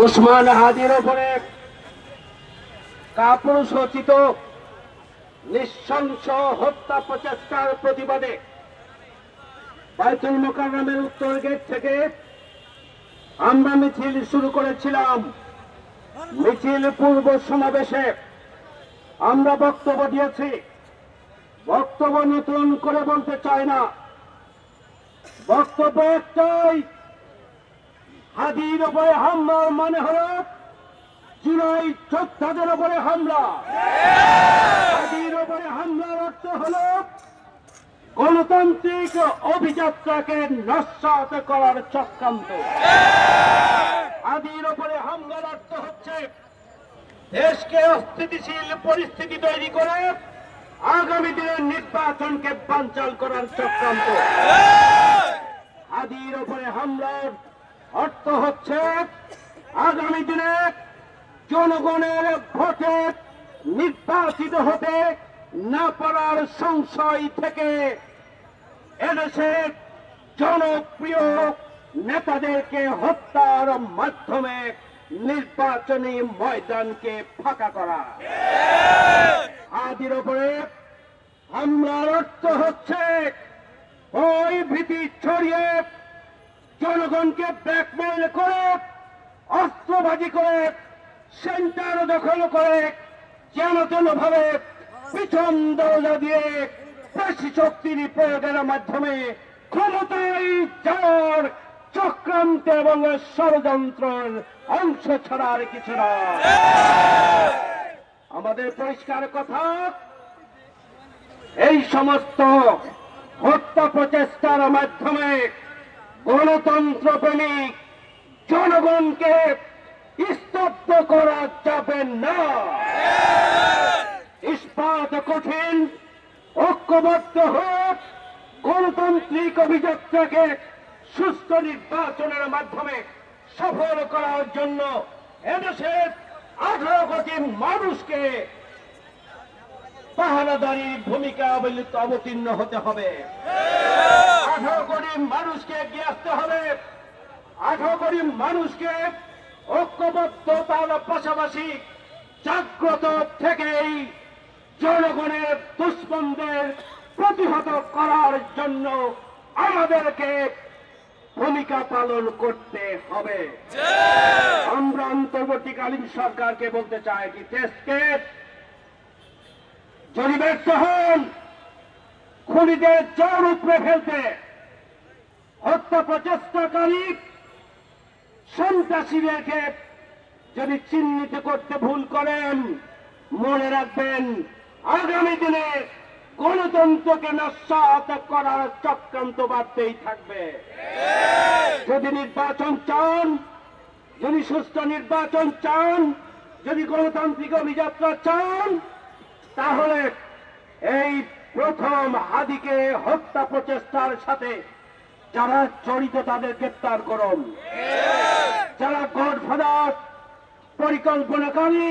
ওসমান হাদির ওপরে কাপুরুষোচিত নৃশংস হত্যা প্রচেষ্টার প্রতিবাদে বাইতুল মোকাররমের উত্তর গেট থেকে আমরা মিছিল শুরু করেছিলাম। মিছিল পূর্ব সমাবেশে আমরা বক্তব্য দিয়েছি। বক্তব্য নতুন করে বলতে চাই না। বক্তব্য একটাই হাদির ওপরে হামলার মানে হল জুলাই যোদ্ধাদের ওপরে হামলা। হাদির ওপরে হামলার অর্থ হল গণতান্ত্রিক অভিযাত্রাকে নস্বাত করার চক্রান্ত। হাদির ওপরে হামলার অর্থ হচ্ছে দেশকে অস্থিতিশীল পরিস্থিতি তৈরি করে আগামী দিনের নির্বাচনকে বানচাল করার চক্রান্ত। হাদির ওপরে হামলার অর্থ হচ্ছে আগামী দিনে জনগণের ভোটে নির্বাচিত হতে না পারার সংশয় থেকে এদেশের জনপ্রিয় নেতাদেরকে হত্যার মাধ্যমে নির্বাচনী ময়দানকে ফাঁকা করা। আদির ওপরে হামলার অর্থ হচ্ছে ওই ভীতি ছড়িয়ে জনগণকে ব্ল্যাকমেল করে, অস্ত্রবাজি করে, সেন্টার দখল করে, যেন তেন ভাবে পিছন দরজা দিয়ে পেশি শক্তির প্রয়োগের মাধ্যমে ক্ষমতায় যাওয়ার চক্রান্ত এবং ষড়যন্ত্রের অংশ ছাড়া আর কিছু না। আমাদের পরিষ্কার কথা, এই সমস্ত হত্যা প্রচেষ্টার মাধ্যমে গণতন্ত্র প্রেমিক জনগণকে স্তব্ধ করা যাবে না। ইস্পাত কঠিন ঐক্যবদ্ধ হোক গণতান্ত্রিক অভিযাত্রাকে সুস্থ নির্বাচনের মাধ্যমে সফল করার জন্য এদেশের আঠারো কোটি মানুষকে পাহারাদারির ভূমিকা অবলিত অবতীর্ণ হতে হবে। আঠারো কোটি মানুষকে এগিয়ে আসতে হবে। আঠারো কোটি মানুষকে ঐক্যবদ্ধতার পাশাপাশি জাগ্রত থেকেই জনগণের দুষ্মনদের প্রতিহত করার জন্য আমাদেরকে ভূমিকা পালন করতে হবে। আমরা অন্তর্বর্তীকালীন সরকারকে বলতে চাই কি দেশকে যদি ব্যর্থ হন খুনিদের জোর উপরে ফেলতে হত্যা প্রচেষ্টাকারী সন্ত্রাসীদেরকে যদি চিহ্নিত করতে ভুল করেন, মনে রাখবেন, আগামী দিনে গণতন্ত্রকে নস্বাত করার চক্রান্ত বাড়তেই থাকবে। যদি নির্বাচন চান, যদি সুস্থ নির্বাচন চান, যদি গণতান্ত্রিক অভিযাত্রা চান, তাহলে এই প্রথম হাদিকে হত্যা প্রচেষ্টার সাথে যারা জড়িত তাদের গ্রেপ্তার করুন। যারা গডফাদার, পরিকল্পনাকারী,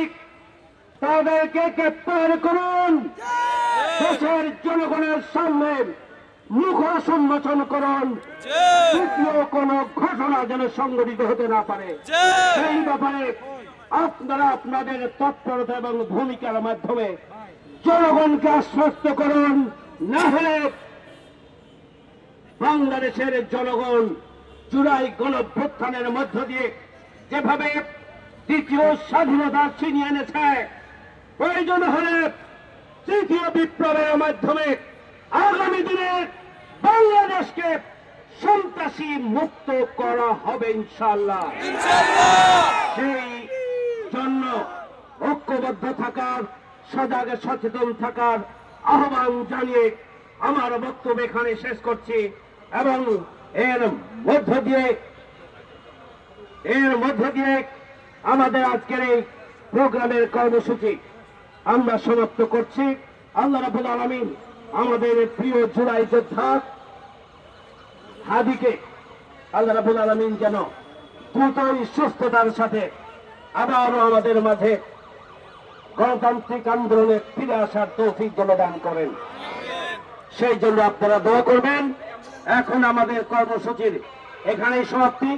তাদেরকে গ্রেপ্তার করুন। দেশের জনগণের সামনে মুখ সম্মোচন করুন। তৃতীয় কোন ঘটনা যেন সংগঠিত হতে না পারে। সেই ব্যাপারে আপনারা আপনাদের তৎপরতা এবং ভূমিকার মাধ্যমে জনগণকে আশ্বস্ত করুন না হলে বাংলাদেশের জনগণ জুলাই গণভ্যুত্থানের মধ্য দিয়ে যেভাবে দ্বিতীয় স্বাধীনতা ছিনিয়ে এনেছে প্রয়োজন হলে তৃতীয় বিপ্লবের মাধ্যমে আগামী দিনে বাংলাদেশকে সন্ত্রাসী মুক্ত করা হবে ইনশাল্লাহ সেই জন্য ঐক্যবদ্ধ থাকার সজাগে সচেতন থাকার আহ্বান জানিয়ে আমার বক্তব্য এখানে শেষ করছি এবং এর মধ্য দিয়ে, এর মধ্য দিয়ে আমাদের আজকের এই প্রোগ্রামের কর্মসূচি আমরা সমাপ্ত করছি। আল্লাহ রাবুল আলমিন আমাদের প্রিয় জুলাই যোদ্ধা হাদিকে আল্লাহ রাবুল আলমিন যেন দ্রুতই সুস্থতার সাথে আবারও আমাদের মাঝে গণতান্ত্রিক আন্দোলনে ফিরে আসার তৌফিক জনদান দান করেন। সেই জন্য আপনারা দোয়া করবেন। এখন আমাদের কর্মসূচির এখানেই সমাপ্তি।